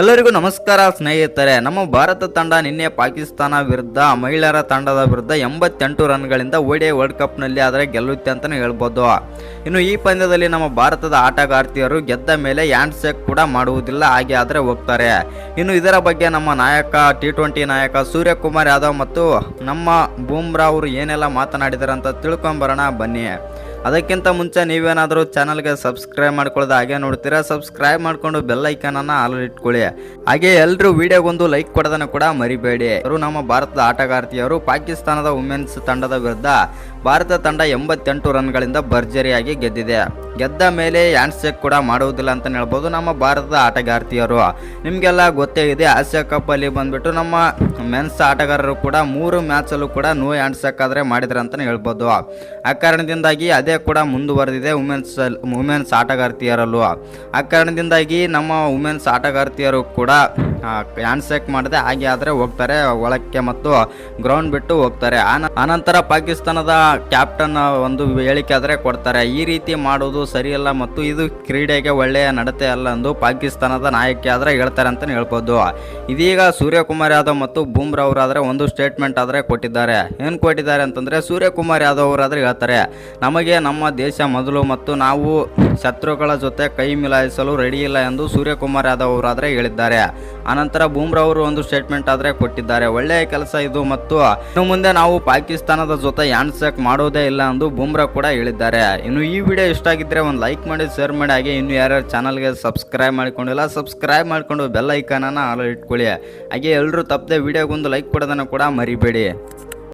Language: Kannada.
ಎಲ್ಲರಿಗೂ ನಮಸ್ಕಾರ ಸ್ನೇಹಿತರೆ. ನಮ್ಮ ಭಾರತ ತಂಡ ನಿನ್ನೆ ಪಾಕಿಸ್ತಾನ ವಿರುದ್ಧ, ಮಹಿಳೆಯರ ತಂಡದ ವಿರುದ್ಧ ಎಂಬತ್ತೆಂಟು ರನ್ಗಳಿಂದ ಓಡಿ ವರ್ಲ್ಡ್ ಕಪ್ನಲ್ಲಿ ಆದರೆ ಗೆಲ್ಲುತ್ತೆ ಅಂತಲೇ ಹೇಳ್ಬೋದು. ಇನ್ನು ಈ ಪಂದ್ಯದಲ್ಲಿ ನಮ್ಮ ಭಾರತದ ಆಟಗಾರ್ತಿಯರು ಗೆದ್ದ ಮೇಲೆ ಹ್ಯಾಂಡ್ ಶೇಕ್ ಕೂಡ ಮಾಡುವುದಿಲ್ಲ, ಹಾಗೆ ಆದರೆ ಹೋಗ್ತಾರೆ. ಇನ್ನು ಇದರ ಬಗ್ಗೆ ನಮ್ಮ ನಾಯಕ ಟಿ ಟ್ವೆಂಟಿ ನಾಯಕ ಸೂರ್ಯಕುಮಾರ್ ಯಾದವ್ ಮತ್ತು ನಮ್ಮ ಬೂಮ್ರಾ ಅವರು ಏನೆಲ್ಲ ಮಾತನಾಡಿದ್ದಾರೆ ಅಂತ ತಿಳ್ಕೊಂಬರೋಣ ಬನ್ನಿ. ಅದಕ್ಕಿಂತ ಮುಂಚೆ ನೀವೇನಾದರೂ ಚಾನಲ್ಗೆ ಸಬ್ಸ್ಕ್ರೈಬ್ ಮಾಡ್ಕೊಳ್ಳೋದು ಹಾಗೆ ನೋಡ್ತೀರಾ ಸಬ್ಸ್ಕ್ರೈಬ್ ಮಾಡ್ಕೊಂಡು ಬೆಲ್ ಐಕನನ್ನು ಆಲ್ ಇಟ್ಕೊಳ್ಳಿ. ಹಾಗೆ ಎಲ್ಲರೂ ವಿಡಿಯೋಗೊಂದು ಲೈಕ್ ಕೊಡೋದನ್ನು ಕೂಡ ಮರಿಬೇಡಿ. ಅವರು ನಮ್ಮ ಭಾರತದ ಆಟಗಾರ್ತಿಯರು ಪಾಕಿಸ್ತಾನದ ವುಮೆನ್ಸ್ ತಂಡದ ವಿರುದ್ಧ ಭಾರತ ತಂಡ ಎಂಬತ್ತೆಂಟು ರನ್ಗಳಿಂದ ಭರ್ಜರಿಯಾಗಿ ಗೆದ್ದಿದೆ. ಗೆದ್ದ ಮೇಲೆ ಹ್ಯಾಂಡ್ ಶೇಕ್ ಕೂಡ ಮಾಡುವುದಿಲ್ಲ ಅಂತ ಹೇಳ್ಬೋದು ನಮ್ಮ ಭಾರತದ ಆಟಗಾರ್ತಿಯರು ನಿಮಗೆಲ್ಲ ಗೊತ್ತೇ ಇದೆ ಆಸಿಯಾ ಕಪ್ ಅಲ್ಲಿ ಬಂದ್ಬಿಟ್ಟು ನಮ್ಮ ಮೆನ್ಸ್ ಆಟಗಾರರು ಕೂಡ ಮೂರು ಮ್ಯಾಚಲ್ಲೂ ಕೂಡ ನೋ ಹ್ಯಾಂಡ್ ಶೇಕ್ ಆದರೆ ಮಾಡಿದ್ರು ಅಂತಲೇ ಹೇಳ್ಬೋದು. ಆ ಕಾರಣದಿಂದಾಗಿ ಅದೇ ಕೂಡ ಮುಂದುವರೆದಿದೆ. ವುಮೆನ್ಸ್ ವುಮೆನ್ಸ್ ಆಟಗಾರ್ತಿಯರಲ್ಲೂ ಆ ಕಾರಣದಿಂದಾಗಿ ನಮ್ಮ ವುಮೆನ್ಸ್ ಆಟಗಾರ್ತಿಯರು ಕೂಡ ಹ್ಯಾಂಡ್ ಶೇಕ್ ಮಾಡದೆ ಹಾಗೆ ಆದರೆ ಹೋಗ್ತಾರೆ, ಒಳಕ್ಕೆ ಮತ್ತು ಗ್ರೌಂಡ್ ಬಿಟ್ಟು ಹೋಗ್ತಾರೆ. ಆನ ಆನಂತರ ಪಾಕಿಸ್ತಾನದ ಕ್ಯಾಪ್ಟನ್ ಒಂದು ಹೇಳಿಕೆ ಆದರೆ ಕೊಡ್ತಾರೆ, ಈ ರೀತಿ ಮಾಡುವುದು ಸರಿಯಲ್ಲ ಮತ್ತು ಇದು ಕ್ರೀಡೆಗೆ ಒಳ್ಳೆಯ ನಡತೆ ಅಲ್ಲ ಎಂದು ಪಾಕಿಸ್ತಾನದ ನಾಯಕಿ ಆದರೆ ಹೇಳ್ತಾರೆ ಅಂತಲೇ ಹೇಳ್ಬೋದು. ಇದೀಗ ಸೂರ್ಯಕುಮಾರ್ ಯಾದವ್ ಮತ್ತು ಬೂಮ್ರಾ ಅವರಾದರೆ ಒಂದು ಸ್ಟೇಟ್ಮೆಂಟ್ ಆದರೆ ಕೊಟ್ಟಿದ್ದಾರೆ. ಏನು ಕೊಟ್ಟಿದ್ದಾರೆ ಅಂತಂದರೆ ಸೂರ್ಯಕುಮಾರ್ ಯಾದವ್ ಅವರಾದ್ರೆ ಹೇಳ್ತಾರೆ, ನಮಗೆ ನಮ್ಮ ದೇಶ ಮೊದಲು ಮತ್ತು ನಾವು ಶತ್ರುಗಳ ಜೊತೆ ಕೈ ಮಿಲಾಯಿಸಲು ರೆಡಿ ಇಲ್ಲ ಎಂದು ಸೂರ್ಯಕುಮಾರ್ ಯಾದವ್ ಅವರಾದರೆ ಹೇಳಿದ್ದಾರೆ. ಆನಂತರ ಬೂಮ್ರಾ ಅವರು ಒಂದು ಸ್ಟೇಟ್ಮೆಂಟ್ ಆದರೆ ಕೊಟ್ಟಿದ್ದಾರೆ. ಒಳ್ಳೆಯ ಕೆಲಸ ಇದು ಮತ್ತು ಇನ್ನು ಮುಂದೆ ನಾವು ಪಾಕಿಸ್ತಾನದ ಜೊತೆ ಹ್ಯಾಂಡ್ ಶೇಕ್ ಮಾಡೋದೇ ಇಲ್ಲ ಎಂದು ಬೂಮ್ರಾ ಕೂಡ ಹೇಳಿದ್ದಾರೆ. ಇನ್ನು ಈ ವಿಡಿಯೋ ಇಷ್ಟ ಆಗಿದ್ರೆ ಒಂದು ಲೈಕ್ ಮಾಡಿ ಶೇರ್ ಮಾಡಿ, ಹಾಗೆ ಇನ್ನು ಯಾರ್ಯಾರು ಚಾನಲ್ಗೆ ಸಬ್ಸ್ಕ್ರೈಬ್ ಮಾಡಿಕೊಂಡಿಲ್ಲ ಸಬ್ಸ್ಕ್ರೈಬ್ ಮಾಡಿಕೊಂಡು ಬೆಲ್ ಐಕಾನನ್ನು ಆಲ್ ಇಟ್ಕೊಳ್ಳಿ. ಹಾಗೆ ಎಲ್ಲರೂ ತಪ್ಪದೆ ವಿಡಿಯೋಗೊಂದು ಲೈಕ್ ಕೊಡೋದನ್ನು ಕೂಡ ಮರಿಬೇಡಿ.